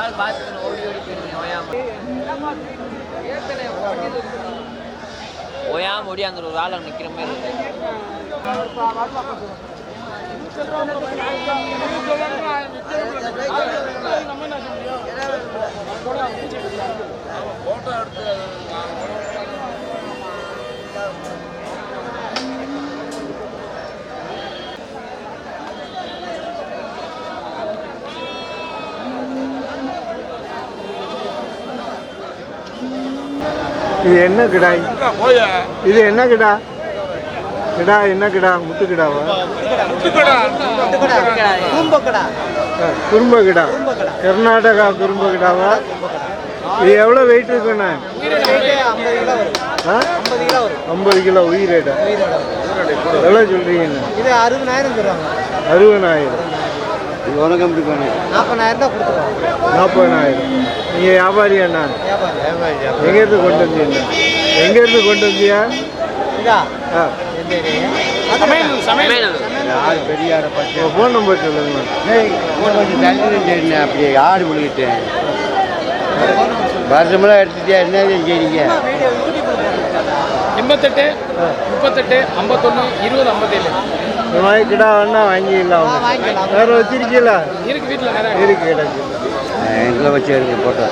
ஆள் பார்த்துக்கணும் ஓடி ஓடி போயிருந்தீங்க ஓயாம. ஓயாம ஓடி அந்த ஒரு ஆள் நிற்கிற மாதிரி இருக்கு. இது என்ன கிடா? இது என்ன கிடா? கிடா என்ன கிடா? முத்து கிடாவா குறும்ப கிடா கர்நாடகா குறும்ப கிடாவா இது எவ்வளோ வெயிட் இருக்குண்ணே? ஐம்பது கிலோ கிலோ உயிரேடா. எவ்வளோ சொல்கிறீங்கண்ணே இது அறுபதாயிரம் அறுபதாயிரம். உனக்கு எப்படி பண்ணு நாற்பதாயிரம் நாற்பதாயிரம். நீங்கள் வியாபாரி அண்ணா? வியாபாரம் எங்கேருந்து கொண்டு வந்தீங்க? எங்கேருந்து கொண்டு வந்தியா? இதா? ஆ. சமையல் பார்த்து உங்கள் ஃபோன் நம்பர் கொஞ்சம் தெரியும் அப்படியே ஆடு விழுகிட்டேன் வருஷமெல்லாம் எடுத்துட்டியா? என்ன செய்றீங்க? எண்பத்தெட்டு முப்பத்தெட்டு ஐம்பத்தொன்று இருபது ஐம்பத்தேழு. இந்த மாதிரி கிடா வேணா வாங்கிடலாம். வேற வச்சிருக்கீங்களா? இருக்கு வீட்டில் இருக்கு கிடக்கு எங்களை வச்சு எடுங்க போட்டோ.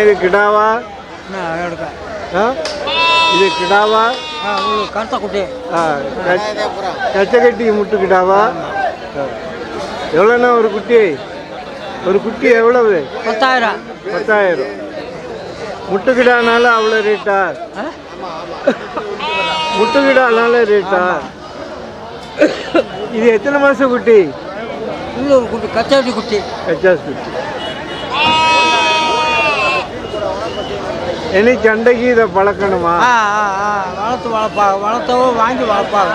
இது கிடாவா? கருத்த குட்டி ஆ? கச்- கச்சக்கட்டி முட்டு கிடாவா? ஆ. எவ்வளோண்ணா ஒரு குட்டி? ஒரு குட்டி எவ்வளவு? பத்தாயிரம். பத்தாயிரம். முட்டு கிடானால அவ்வளோ ரேட்டா? முட்டு கிடானால ரேட்டா? இது எத்தனை மாதம் குட்டி? இது ஒரு குட்டி கச்சாட்டி குட்டி. கச்சாஸ் குட்டி. இனி சண்டைக்கு இதை பழக்கணுமா வளர்த்து வளர்ப்பாங்க வளர்த்தவும் வாங்கி வளர்ப்பாங்க.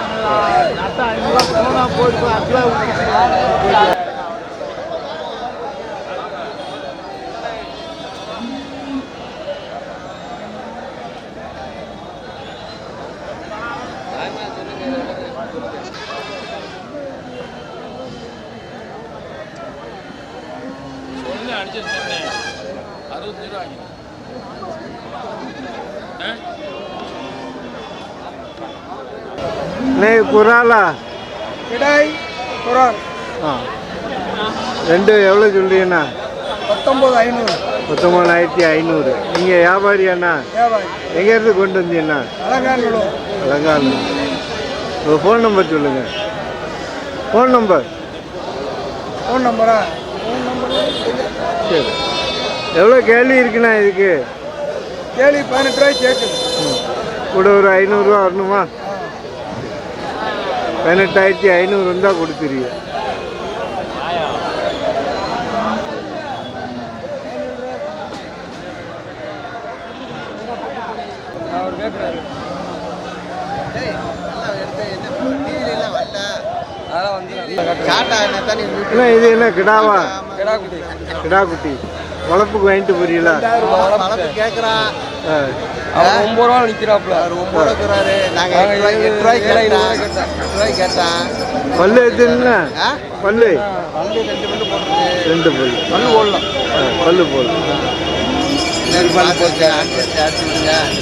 அடிச்சு அறுபத்தஞ்சு ரூபா நே குராலா. கிடாய் குரான். ஆ. ரெண்டு எவ்வளோ சொல்றீங்கண்ணா? பத்தொம்பது ஐநூறு. பத்தொம்பதாயிரத்தி ஐநூறு. நீங்கள் வியாபாரி அண்ணா? வியாபாரி. எங்கேருந்து கொண்டு வந்தீங்கண்ணா? அலங்காநல்லூர். அலங்கால் உங்கள் ஃபோன் நம்பர் சொல்லுங்கள் ஃபோன் நம்பர் ஃபோன் நம்பரா ஃபோன் நம்பர் சரி. எவ்வளோ கேள்வி இருக்குண்ணா இதுக்கு? கேள்வி பதினெட்டு ரூபாய் கேட்குது. கூட ஒரு ஐநூறுரூவா வரணுமா? பதினெட்டாயிரத்தி ஐநூறு இருந்தால் கொடுத்துருவீங்க இது என்ன கிடாவா? கிடா குட்டி கிடா குட்டி வளர்ப்புக்கு வாங்கிட்டு போறீங்களா கேட்குறான் ஒம்பது ரூபா நிற்கிறாப்புல அவர் ஒம்பது ரூபாய்க்குறாரு நாங்கள் எட்டு ரூபாய்க்கு எட்டு ரூபாய்க்கு கேட்டேன் எட்டு ரூபாய்க்கு கேட்டேன் பல்லு எத்தனை ஆ? பல்லு. பல்லு ரெண்டு பல்லு போட்டுருக்கு. ரெண்டு பல்லு. பல்லு போடலாம். பல்லு போடலாம்.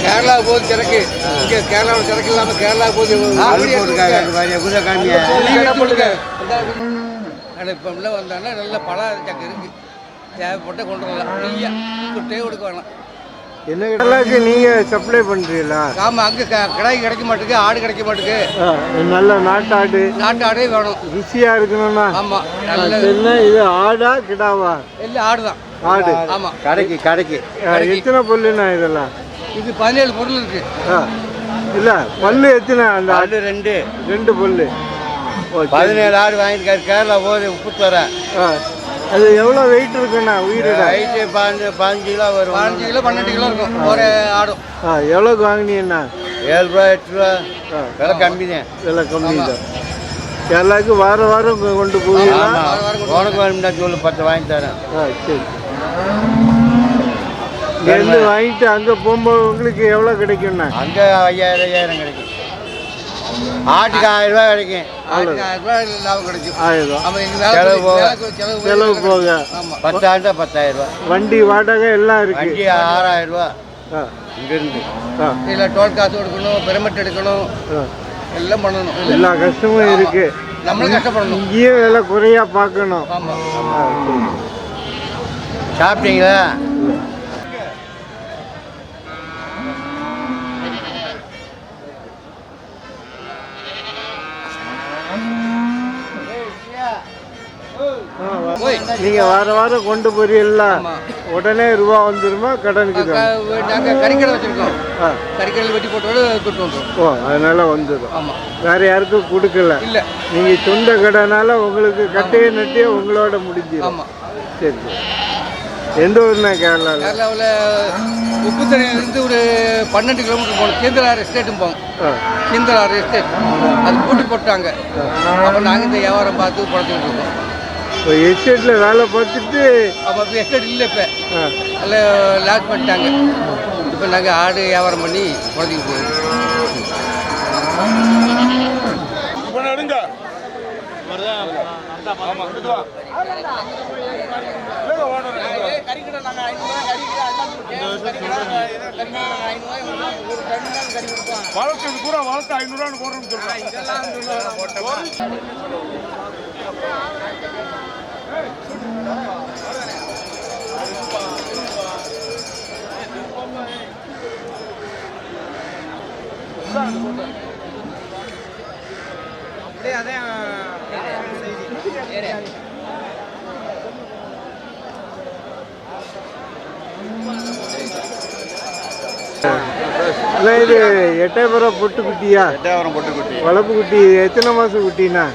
கேரளா போகுது சரக்கு இங்கே கேரளாவில் சரக்கு இல்லாமல் கேரளா போகுது இப்போ உள்ள வந்தாங்கன்னா நல்ல பழம் சக்கு இருக்கு. தேவைப்பட்ட கொண்டு வரலாம். ஃப்ரீயா துட்டே கொடுக்க வேணாம். என்ன கடலாக்கு நீங்கள் சப்ளை பண்ணுறீங்களா ஆமாம் அங்கே கடாய் கிடைக்க மாட்டேங்குது ஆடு கிடைக்க மாட்டேங்குது ஆ, நல்ல நாட்டாடு. நாட்டு ஆடே வேணும். ருசியாக இருக்கணும்னா. ஆமாம் ஆ, நல்ல என்ன இது ஆடா கிடாவா? இல்லை ஆடு தான் ஆடு. ஆமா. கடைக்கு கடைக்கு. எத்தனை பல்லுண்ணா இதெல்லாம்? இது பதினேழு பொருள் இருக்கு. ஆ இல்லை பல்லு எத்தனை அந்த ஆடு? ரெண்டு. ரெண்டு பல்லு. பதினேழு ஆடு வாங்கியிருக்காரு கேரளா போது உப்புத்தர ஆ. அது எவ்வளோ வெயிட் இருக்குண்ணா உயிரிட? ஹைட்டு பாஞ்சு பாஞ்சு கிலோ வரும். பதினஞ்சு கிலோ பன்னெண்டு கிலோ இருக்கும். ஒரு ஆடும் ஆ எவ்வளோக்கு வாங்கினீங்கண்ணா? ஏழு ரூபா எட்டு ரூபா. ஆ. விலை கம்மி தான் விலை கம்மி தான் கேரளாவுக்கு வார வாரம் கொண்டு போயிடலாம் ஆமாம் உனக்கு வேணும்னா சொல்லு பத்து வாங்கி தரேன். ஆ சரி. இங்கேருந்து வாங்கிட்டு அங்கே போகும்போது உங்களுக்கு எவ்வளோ கிடைக்கும்ண்ணா? அங்கே ஐயாயிரம் ஐயாயிரம் கிடைக்கும். ஆட்டுக்கு ஆயிரம் ரூபாய் கிடைக்கும். ரூபாய் செலவு போக. வேலை கூலி- செலவு போக செலவு போக. ஆமா. பத்து ஆண்டா பத்தாயிரம் ரூபாய். வண்டி வாடகை எல்லாம் இருக்கு. வண்டி ஆறாயிரம் ரூபா ஆ. இங்கிருந்து. இல்ல டோல் காசு கொடுக்கணும் பெர்மிட் எடுக்கணும். எல்லாம் பண்ணணும். எல்லா கஷ்டமும் இருக்கு. நம்மளும் கஷ்டப்படணும். இங்கேயும் விலை குறையா பார்க்கணும். சாப்பிட்டீங்களா? நீங்க வார வாரம் கொண்டு போறீங்களா. உடனே ரூபா வந்துருமா? கடனுக்கு நாங்க கறிக்கடை வச்சிருக்கோம். ஆ. கறிக்கடையில் வெட்டி போட்டோடு கொடுத்து வந்துடும் ஓ அதனால வந்துடும் ஆமா. வேற யாருக்கும் கொடுக்கல. இல்ல. நீங்க சொந்த கடைனால உங்களுக்கு கட்டையை நட்டியே உங்களோட முடிஞ்சிடும் ஆமா. சரி எந்த ஊர்னா கேரளாவில் கேரளாவில் உப்புத்தரையிலேருந்து ஒரு பன்னெண்டு கிலோமீட்டர் போகணும் சேந்தலாறு எஸ்டேட்டும் போகும் ஆ. சேந்தலாறு எஸ்டேட். அது பூட்டி போட்டாங்க. அப்போ நாங்கள் இந்த வியாபாரம் பார்த்து பழச்சிட்டு இருக்கோம். எஸ்டேட்டில் வேலை பார்த்துட்டு அப்போ இப்போ எஸ்டேட் இல்லை இப்போ. அதில் லாஸ் பண்ணிட்டாங்க. இப்போ நாங்கள் ஆடு வியாபாரம் பண்ணி இப்போ நடுங்க வளர்த்தது பூரா வளர்த்து ஐநூறுவான்னு போடுறோம்னு சொல்றேன் அண்ணா இது எட்டயபுரம் பொட்டு குட்டியா? எட்டாயிரம் பொட்டு குட்டி. வளர்ப்பு குட்டி எத்தனை மாதம் குட்டினா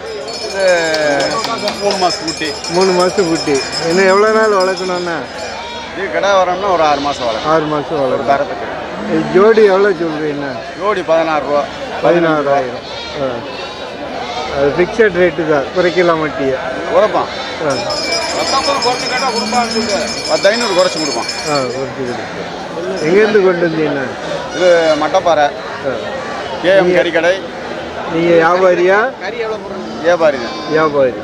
மூணு மாதம் குட்டி. மூணு மாதம் குட்டி. இன்னும் எவ்வளோ நாள் வளர்க்கணும்னா இது கடை வரணும்னா ஒரு ஆறு மாதம் வளரும். ஆறு மாதம் வளர்க்கும் தரத்துக்கு ஜோடி எவ்வளோ சொல்கிறீங்கண்ணா ஜோடி பதினாறு ரூபா. பதினாறாயிரம். அது ஃபிக்ஸட் ரேட்டு தான். குறைக்கலாம் மட்டியை. உழைப்பான் ஆ. பத்து ஐநூறு குறைச்சி கொடுப்பான். ஆ குறைச்சி எங்கேருந்து கொண்டு வந்தீங்கண்ணா இது மட்டப்பாறை. ஆ. கேஎம் கறிக்கடை. நீங்கள் வியாபாரியா? வியாபாரி வியாபாரி.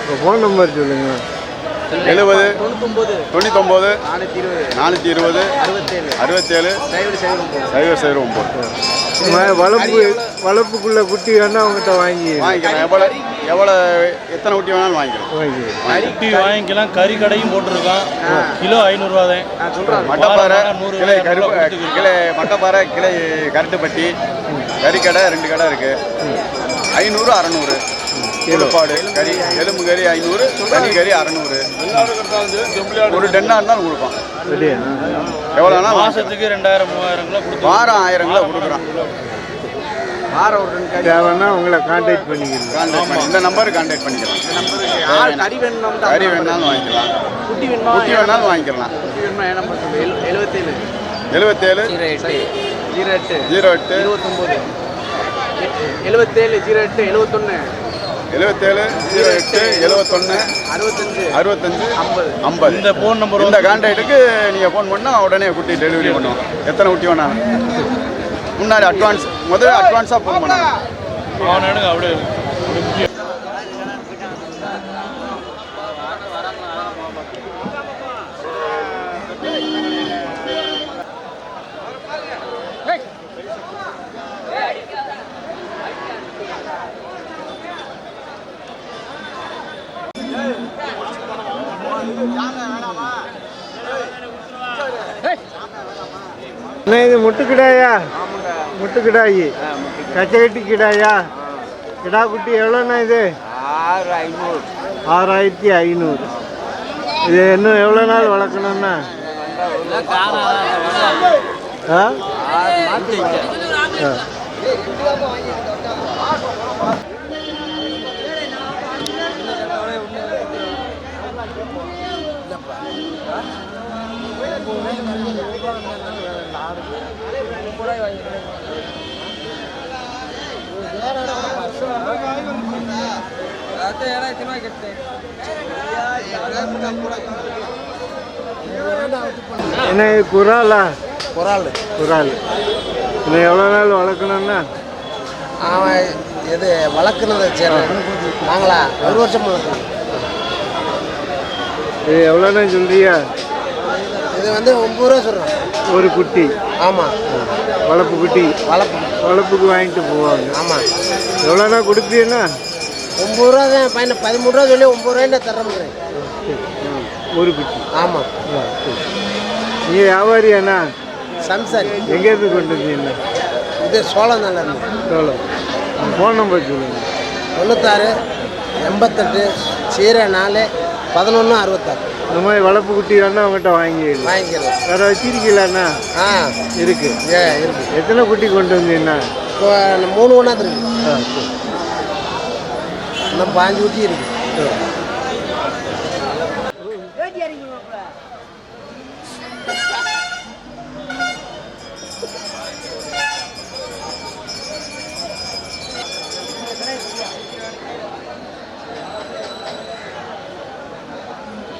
இப்போ ஃபோன் நம்பர் சொல்லுங்க. எழுபது தொண்ணூத்தொம்பது நானூற்றி இருபது அறுபத்தேழு. சைபர் சைபர் ஒம்பது. வளர்ப்பு வளர்ப்புக்குள்ள குட்டி வேணா உங்ககிட்ட வாங்கி வாங்கிக்கலாம். எவ்வளோ எவ்வளோ எத்தனை குட்டி வேணாலும் வாங்கிக்கலாம். வாங்கி குட்டி வாங்கிக்கலாம். கறி கடையும் போட்டிருக்கான். கிலோ ஐநூறுரூவா தான் மட்டப்பாறை நூறு கிளை கருப்பு கொடுத்துக்கலாம். கிளை மட்டப்பாறை கிளை கருட்டுப்பட்டி கறிக்கடை ரெண்டு கடை இருக்கு. ஐநூறு அறநூறு. கிலோப்பாடு கறி எலும்பு கறி ஐநூறு தனி கறி அறநூறு. ஒரு டென்னா இருந்தாலும் கொடுப்பான். ரெடியா? எவ்வளோ வேணாலும் வாங்கிக்கலாம். மாசத்துக்கு ரெண்டாயிரம் மூவாயிரம் கிலோ வாரம் ஆயிரம் கிலோ கொடுக்குறான். தேவைன்னா உங்களை கான்டாக்ட் பண்ணிக்கலாம் கான்டாக்ட் பண்ணி இந்த நம்பருக்கு கான்டாக்ட் பண்ணிக்கலாம். கறி வேணும் கறி வேணாலும் வாங்கிக்கலாம். குட்டி வேணாலும் வாங்கிக்கலாம். எழுபத்தேழு. ஜீரோ எட்டு. ஜீரோ எட்டு. இருபத்தொம்போது. எழுபத்தேழு ஜீரோ எட்டு எழுபத்தொன்று எழுபத்தேழு ஜீரோ எட்டு எழுபத்தொன்று அறுபத்தஞ்சு. அறுபத்தஞ்சு. ஐம்பது. ஐம்பது. இந்த ஃபோன் நம்பர் இந்த கான்டாக்டுக்கு நீங்கள் ஃபோன் பண்ணால் உடனே குட்டி டெலிவரி பண்ணுவோம். எத்தனை குட்டி வேணாலும் முன்னாடி அட்வான்ஸ் முதல்ல அட்வான்ஸாக ஃபோன் பண்ணுவோம் அவன் அப்படியே இது முட்டுக்கிடாயா? முட்டுக்கிடாயி. கச்சகட்டி கிடாயா கிடா குட்டி எவ்வளோண்ணா இது? ஆறு ஐநூறு. ஆறாயிரத்தி ஐநூறு. இது இன்னும் எவ்வளோ நாள் வளர்க்கணும்னா ஆ. என்ன இது குறாலா குறால் குறால் இன்னும் எவ்வளோ நாள் வளர்க்கணும்னா? அவன் இது வளர்க்குனது சரி. நாங்களா ஒரு வருஷம் வளர்க்குறோம் இது எவ்வளோண்ணா சொல்றியா? இது வந்து ஒம்பது ரூபா சொல்கிறோம் ஒரு குட்டி. ஆமாம் வளர்ப்பு குட்டி. வளர்ப்பு வளர்ப்புக்கு வாங்கிட்டு போவாங்க. ஆமாம் எவ்வளோண்ணா கொடுப்பீன்னா ஒம்பது ரூபா தான் பையனை. பதிமூணு ரூபா சொல்லி ஒம்பது ரூபாய் தர முடியும் ஒரு குட்டி. ஆமாம் நீங்கள் வியாபாரியாண்ணா? சம்சாரி. எங்கேருந்து கொண்டு வந்தீங்க? இது சோளம் நல்லா இருந்து எவ்வளோ ஃபோன் நம்பர் சொல்லுங்கள் தொண்ணூத்தாறு எண்பத்தெட்டு சீரை நாலு பதினொன்று அறுபத்தாறு. இந்த மாதிரி வளர்ப்பு குட்டி வேணா அவங்ககிட்ட வாங்கிடலாம் வாங்கிக்கலாம் வேறு வச்சிருக்கீங்களாண்ணா ஆ. இருக்கு. ஏ இருக்கு. எத்தனை குட்டி கொண்டு வந்தீங்கண்ணா இப்போ மூணு ஒன்றா இருக்கு. இன்னும் பாஞ்சு ஊற்றி இருக்கு.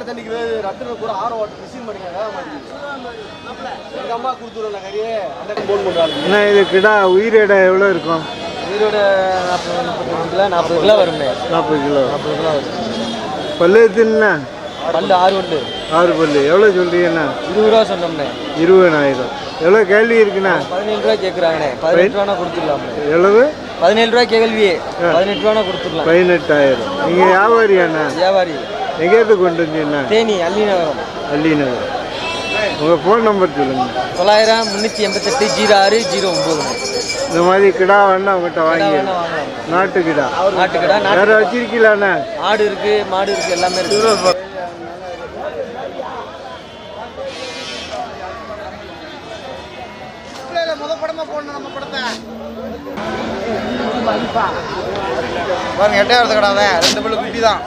அல்லார் தண்ணிக்கு ரத்தன கூட ஆற ஓட்டு ரிசீவ் பண்ணிங்க எங்க அம்மா கொடுத்துருவாங்க கறியே அந்த போன் பண்றாங்க. அண்ணா இது கிடா உயிர் எடை எவ்வளோ இருக்கும்? உயிரோட நாற்பது முப்பத்தஞ்சு கிலோ நாற்பது கிலோ வரும்ண்ணே. நாற்பது கிலோ. நாற்பது கிலோ வரும் பல்லு எத்துனா பல்லு ஆறு உண்டு. ஆறு பல்லு. எவ்வளோ சொல்றீங்கண்ணா இருபது ரூபா சொன்னோம்ண்ணே. இருபதாயிரம் எவ்வளோ கேள்வி இருக்குண்ணா? பதினேழு ரூபா கேட்குறாங்கண்ணே பதினெட்டு ரூபா கொடுத்துடலாம் எவ்வளவு? பதினேழு ரூபா கேள்வியே பதினெட்டு ரூபா கொடுத்துடலாம். பதினெட்டாயிரம். நீங்கள் வியாபாரியாண்ணா வியாபாரி. எங்கேருந்து கொண்டு வந்தீங்கண்ணா தேனி அள்ளி நகரம். அள்ளி நகர் உங்கள் ஃபோன் நம்பர் சொல்லுங்கள் தொள்ளாயிரம் முந்நூற்றி எண்பத்தெட்டு ஜீரோ ஆறு ஜீரோ ஒம்பது இந்த மாதிரி கிடா வேணா உங்கள்கிட்ட வாங்கி நாட்டு கிடா. நாட்டுக்கடா நாட்டு வேற வச்சிருக்கீங்களாண்ணா? ஆடு இருக்கு மாடு இருக்கு எல்லாமே இருக்கு. பாருங்க எட்டாயிரத்து கடாத ரெண்டு பல்லு குட்டி தான்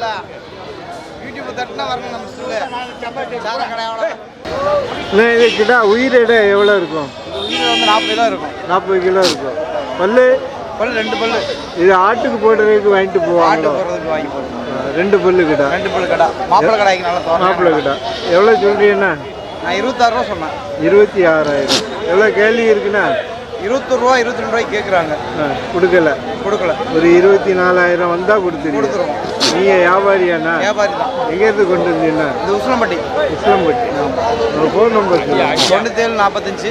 ஸ்டில்ல யூடியூப் தட்டினா வரணும் நம்ம ஸ்டில்ல சார கடையோட உயிர் எடை எவ்வளோ இருக்கும்? உயிர் வந்து நாற்பது கிலோ இருக்கும். நாற்பது கிலோ இருக்கும். பல்லு? பல்லு ரெண்டு பல்லு. இது ஆட்டுக்கு போடுறதுக்கு வாங்கிட்டு ஆட்டு போவாங்களோ போடுறதுக்கு வாங்கி போடணும் ஆ, ரெண்டு பல்லு கிடா ரெண்டு பல்லு கடை மாப்பிள்ளை கடாய்க்கு நல்லா மாப்பிள்ளை கிடா எவ்வளோ சொல்றீங்கண்ணா நான் இருபத்தாறு ரூபா சொன்னேன். இருபத்தி ஆறாயிரம். எவ்வளோ கேள்வி இருக்குண்ணா? இருபத்தொரு ரூபா இருபத்தி ரெண்டு ரூபாய்க்கு கேட்குறாங்க கொடுக்கல. கொடுக்கல. ஒரு இருபத்தி நாலாயிரம் வந்தால் கொடுத்துருவோம். கொடுத்துருவோம் நீங்கள் வியாபாரியாண்ணா? வியாபாரி தான். எங்கேருந்து கொண்டு வந்தீங்கண்ணா இது உசிலம்பட்டி. இஸ்லாம்பட்டி உங்கள் ஃபோன் நம்பர் தொண்ணூத்தேழு நாற்பத்தஞ்சு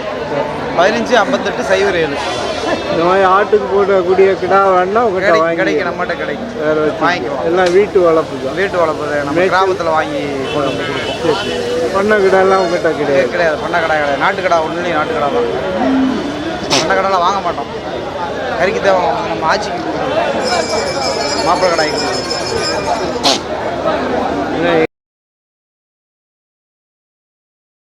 பதினஞ்சு ஐம்பத்தெட்டு சைபர் ஏழு. இந்த மாதிரி ஆட்டுக்கு போடக்கூடிய கிடா வேணா உங்கள்கிட்ட வாங்கி கிடைக்கும் நம்மகிட்ட கிடைக்கும் வேற வாங்கிக்குவோம். எல்லாம் வீட்டு வளர்ப்பு தான். வீட்டு வளர்ப்பு நம்ம கிராமத்தில் வாங்கி கொண்டு வந்து கொடுப்போம். பண்ண கிடாலாம் உங்கள்கிட்ட கிடையாது. கிடையாது. பண்ண கடை கிடையாது. நாட்டு கடை ஒன்றுலையும் நாட்டு கடை தான். அந்த கடையில் வாங்க மாட்டோம். கறிக்கு தேவை நம்ம ஆட்சிக்கு மாப்பிள்ளை கடாய்க்கு